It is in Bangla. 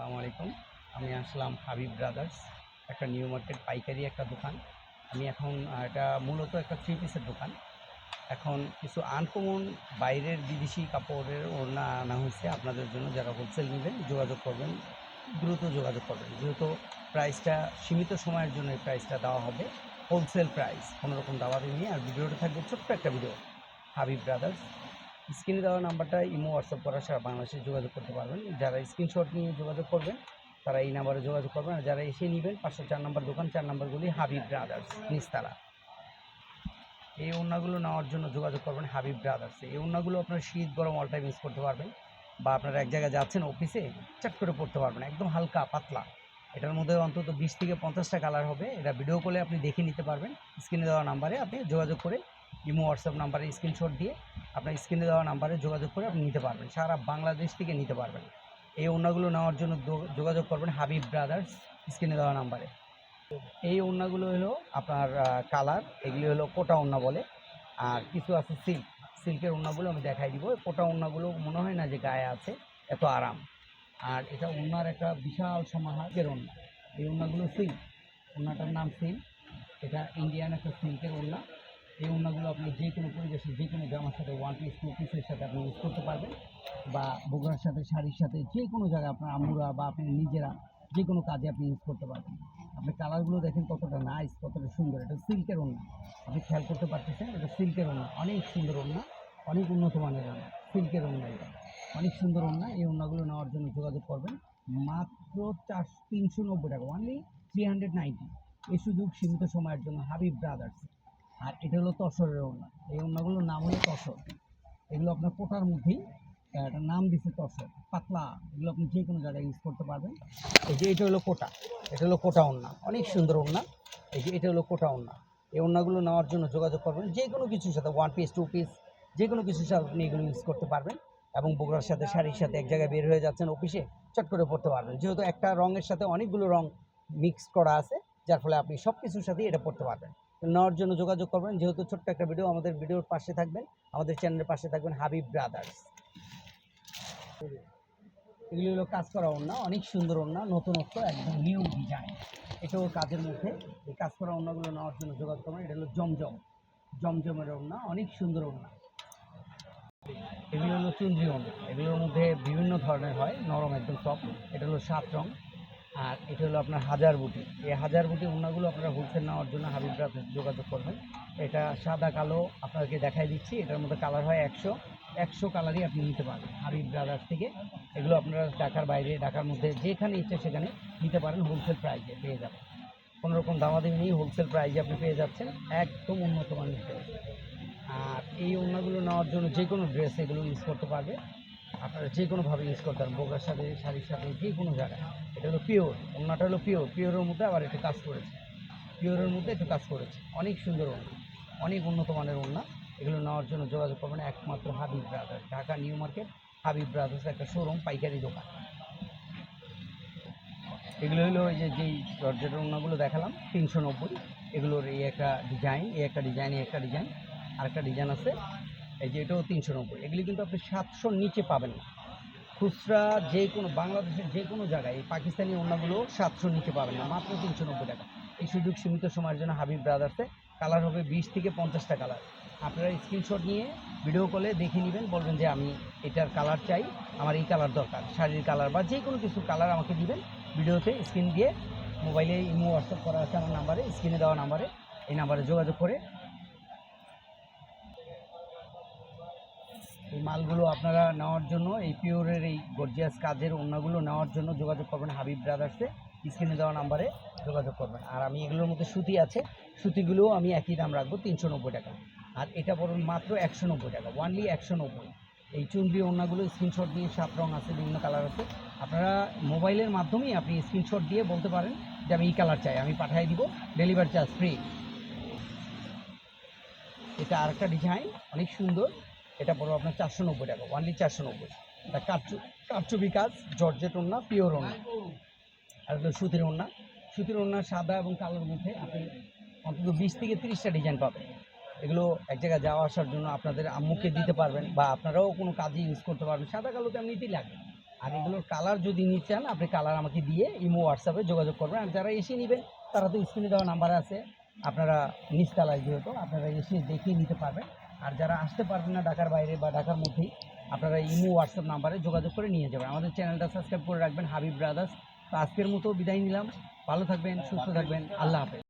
আসসালামু আলাইকুম। আমি আসলাম হাবিব ব্রাদার্স, একটা নিউ মার্কেট পাইকারি একটা দোকান। আমি এখন এটা মূলত একটা থ্রি পিসের দোকান। এখন কিছু আনকমন বাইরের বিদেশি কাপড়ের ওড়না আনা হয়েছে আপনাদের জন্য, যারা হোলসেল নেবেন, যোগাযোগ করবেন, দ্রুত যোগাযোগ করবেন। যেহেতু প্রাইসটা সীমিত সময়ের জন্য এই প্রাইসটা দেওয়া হবে হোলসেল প্রাইস কোনো রকম দাওয়া নিয়ে আর ভিডিওটা থাকবে ছোট্ট একটা ভিডিও হাবিব ব্রাদার্স স্ক্রিনে দেওয়া নাম্বারটা ইমো, হোয়াটসঅ্যাপ করা সারা বাংলাদেশে যোগাযোগ করতে পারবেন। যারা স্ক্রিনশট নিয়ে যোগাযোগ করবেন, তারা এই নাম্বারে যোগাযোগ করবেন। আর যারা এসে নেবেন, পাঁচশো চার নম্বর দোকান, চার নম্বরগুলি হাবিব ব্রাদার্স, নিস্তারা। এই ওড়নাগুলো নেওয়ার জন্য যোগাযোগ করবেন হাবিব ব্রাদার্সে এই ওড়নাগুলো আপনার শীত, গরম অল টাইম ইউজ করতে পারবেন। বা আপনারা এক জায়গায় যাচ্ছেন অফিসে চট করে পড়তে পারবেন, একদম হালকা, পাতলা। এটার মধ্যে অন্তত বিশ থেকে পঞ্চাশটা কালার হবে। এটা ভিডিও কলে আপনি দেখে নিতে পারবেন। স্ক্রিনে দেওয়া নাম্বারে আপনি যোগাযোগ করে ইমো, হোয়াটসঅ্যাপ নাম্বারে স্ক্রিনশট দিয়ে আপনার স্ক্রিনে দেওয়া নাম্বারে যোগাযোগ করে আপনি নিতে পারবেন। সারা বাংলাদেশ থেকে নিতে পারবেন। এই ওড়নাগুলো নেওয়ার জন্য যোগাযোগ করবেন হাবিব ব্রাদার্স স্ক্রিনে দেওয়া নাম্বারে। এই ওড়নাগুলো হলো আপনার কালার, এগুলি হলো কোটা ওড়না বলে। আর কিছু আছে সিল্ক। সিল্কের ওড়নাগুলো আমি দেখাই দিব। কোটা ওড়নাগুলো মনে হয় না যে গায়ে আছে, এত আরাম। আর এটা ওড়নার একটা বিশাল সমাহারের ওড়না এই ওড়নাগুলো সিল্ক। ওড়নাটার নাম সিল্ক। এটা ইন্ডিয়ান একটা সিল্কের ওড়না এই ওড়নাগুলো আপনি যে কোনো পরিবেশে যে কোনো জামার সাথে ওয়ান পিস টু পিসের সাথে আপনি ইউজ করতে পারবেন। বা বোগরার সাথে শাড়ির সাথে যে কোনো জায়গায় আপনার আমুরা বা আপনি নিজেরা যে কোনো কাজে আপনি ইউজ করতে পারবেন। আপনি কালারগুলো দেখেন কতটা নাইস কতটা সুন্দর। এটা সিল্কের ওড়না। আপনি খেয়াল করতে পারতেছেন, এটা সিল্কের ওড়না। অনেক সুন্দর ওড়না, অনেক উন্নত মানের ওড়না। সিল্কের ওড়না এটা। অনেক সুন্দর ওড়না। এই ওড়নাগুলো নেওয়ার জন্য যোগাযোগ করবেন। মাত্র চার তিনশো নব্বই টাকা অনলি থ্রি হান্ড্রেড নাইনটি এই সুযোগ সীমিত সময়ের জন্য হাবিব ব্রাদার্স আর এটা হলো তসরের ওড়না। এই ওড়নাগুলোর নাম হলো তসর। এগুলো আপনার কোটার মধ্যেই এটার নাম দিচ্ছে তসর। পাতলা, এগুলো আপনি যে কোনো জায়গায় ইউজ করতে পারবেন। এই যে এটা হলো কোটা, এটা হলো কোটা ওড়না। অনেক সুন্দর ওড়না। এই যে এটা হলো কোটা ওড়না। এই ওড়নাগুলো নেওয়ার জন্য যোগাযোগ করবেন। যে কোনো কিছুর সাথে ওয়ান পিস টু পিস যে কোনো কিছুর সাথে আপনি এগুলো ইউজ করতে পারবেন। এবং বগুড়ার সাথে, শাড়ির সাথে এক জায়গায় বের হয়ে যাচ্ছেন অফিসে চট করে পড়তে পারবেন। যেহেতু একটা রঙের সাথে অনেকগুলো রং মিক্স করা আছে যার ফলে আপনি সব কিছুর সাথেই এটা পড়তে পারবেন। নেওয়ার জন্য যোগাযোগ করবেন। যেহেতু ছোট্ট একটা ভিডিও আমাদের ভিডিওর পাশে থাকবেন। আমাদের চ্যানেলের পাশে থাকবেন হাবিব ব্রাদার্স এগুলি হলো কাজ করা ওড়না, অনেক সুন্দর ওড়না, নতুনত্ব, একদম নিউ ডিজাইন এটাও কাজের মধ্যে। এই কাজ করা ওড়নাগুলো নেওয়ার জন্য যোগাযোগ করবেন। এটা হলো জমজম। জমজমের ওড়না, অনেক সুন্দর ওড়না। এগুলো হলো চুন্দ্রি ওড়না। এগুলোর মধ্যে বিভিন্ন ধরনের হয়। নরম, একদম সফট এটা হলো সাত রং। আর এটা হলো আপনার হাজার বুটি। এই হাজার বুটি ওড়নাগুলো আপনারা হোলসেল নেওয়ার জন্য হাবিব ব্রাদার্স যোগাযোগ করবেন। এটা সাদা, কালো আপনাদেরকে দেখাই দিচ্ছি। এটার মধ্যে কালার হয় একশো। একশো কালারই আপনি নিতে পারবেন। হাবিব ব্রাদার্স থেকে এগুলো আপনারা ঢাকার বাইরে, ঢাকার মধ্যে যেখানে ইচ্ছে সেখানে নিতে পারেন হোলসেল প্রাইসে পেয়ে যাবেন। কোনো রকম দামাদামি নেই হোলসেল প্রাইসে আপনি পেয়ে যাচ্ছেন। একদম উন্নত মানের ড্রেস আর এই ওড়নাগুলো নেওয়ার জন্য যে কোনো ড্রেস এগুলো ইউজ করতে পারবে। আপনারা যে কোনোভাবে ইউজ করতে পারেন, বোগার সাথে, শাড়ির সাথে, যে কোনো জায়গায়। এটা হলো পিওর ওড়নাটা হলো পিওর পিওরের মধ্যে আবার একটু কাজ করেছে। পিওরের মধ্যে একটু কাজ করেছে। অনেক সুন্দর ওড়না, অনেক উন্নত মানের ওড়না। এগুলো নেওয়ার জন্য যোগাযোগ করবেন একমাত্র Habib brothers Dhaka new market, Habib brothers একটা শোরুম পাইকারি দোকান। এগুলো হলো যে, যেই জর্জেটের ওড়নাগুলো দেখালাম, তিনশো নব্বই। এগুলোর এই একটা ডিজাইন এই একটা ডিজাইন এই একটা ডিজাইন আরেকটা ডিজাইন আছে এই যে এটাও তিনশো নব্বই। এগুলি কিন্তু আপনি সাতশোর নিচে পাবেন না। খুচরা যে কোনো, বাংলাদেশের যে কোনো জায়গায় এই পাকিস্তানি ওড়নাগুলো সাতশোর নিচে পাবেন না, মাত্র তিনশো নব্বই টাকা। এই সুযোগ সীমিত সময়ের জন্য হাবিব ব্রাদার্সে কালার হবে বিশ থেকে পঞ্চাশটা কালার। আপনারা স্ক্রিনশট নিয়ে ভিডিও কলে দেখে নেবেন, বলবেন যে আমি এটার কালার চাই, আমার এই কালার দরকার। শাড়ির কালার বা যে কোনো কিছু কালার আমাকে দিবেন, ভিডিওতে স্ক্রিন দিয়ে মোবাইলে ইমো, হোয়াটসঅ্যাপ করা আছে আমার নাম্বারে, স্ক্রিনে দেওয়া নাম্বারে, এই নাম্বারে যোগাযোগ করে এই মালগুলো আপনারা নেওয়ার জন্য, এই পিওরের এই গর্জিয়াস কাজের ওড়নাগুলো নেওয়ার জন্য যোগাযোগ করবেন, হাবিব ব্রাদার্সে। স্ক্রিনে দেওয়া নাম্বারে যোগাযোগ করবেন। আর আমি এগুলোর মধ্যে সুতি আছে, সুতিগুলোও আমি একই দাম রাখব, তিনশো নব্বই টাকা। আর এটা পড়ুন মাত্র একশো নব্বই টাকা ওয়ানলি একশো নব্বই। এই চুনরি ওড়নাগুলো স্ক্রিনশট দিয়ে সাত রং আছে, বিভিন্ন কালার আছে। আপনারা মোবাইলের মাধ্যমেই আপনি স্ক্রিনশট দিয়ে বলতে পারেন যে আমি এই কালার চাই, আমি পাঠিয়ে দিব ডেলিভারি চার্জ ফ্রি এটা আরেকটা ডিজাইন অনেক সুন্দর। এটা পড়বে আপনার চারশো নব্বই টাকা ওয়ানলি চারশো নব্বই। এটা কাটচু কাটচুবি কাজ, জর্জেট ওড়না, পিওর ওড়না। আর সুতির ওড়না। সুতির ওড়না সাদা এবং কালোর মধ্যে আপনি অন্তত বিশ থেকে তিরিশটা ডিজাইন পাবেন। এগুলো এক জায়গায় যাওয়া আসার জন্য আপনাদের আম্মুকে দিতে পারবেন বা আপনারাও কোনো কাজে ইউজ করতে পারবেন সাদা, কালো তো এমনিতেই লাগে। আর এগুলোর কালার যদি নিতে চান, আপনি কালার আমাকে দিয়ে ইমো হোয়াটসঅ্যাপে যোগাযোগ করবেন। আর যারা এসে নেবেন, তারা তো স্ক্রিনে দেওয়া নাম্বার আছে। আপনারা নিচতলায় যেহেতু আপনারা এসে দেখিয়ে নিতে পারবেন। আর যারা আসতে পারবেন না ঢাকার বাইরে বা ঢাকার মধ্যেই, আপনারা ইমো, হোয়াটসঅ্যাপ নাম্বারে যোগাযোগ করে নিয়ে যাবেন। আমাদের চ্যানেলটা সাবস্ক্রাইব করে রাখবেন, হাবিব ব্রাদার্স। তো আজকের মতো বিদায় নিলাম। ভালো থাকবেন, সুস্থ থাকবেন। আল্লাহ হাফেজ।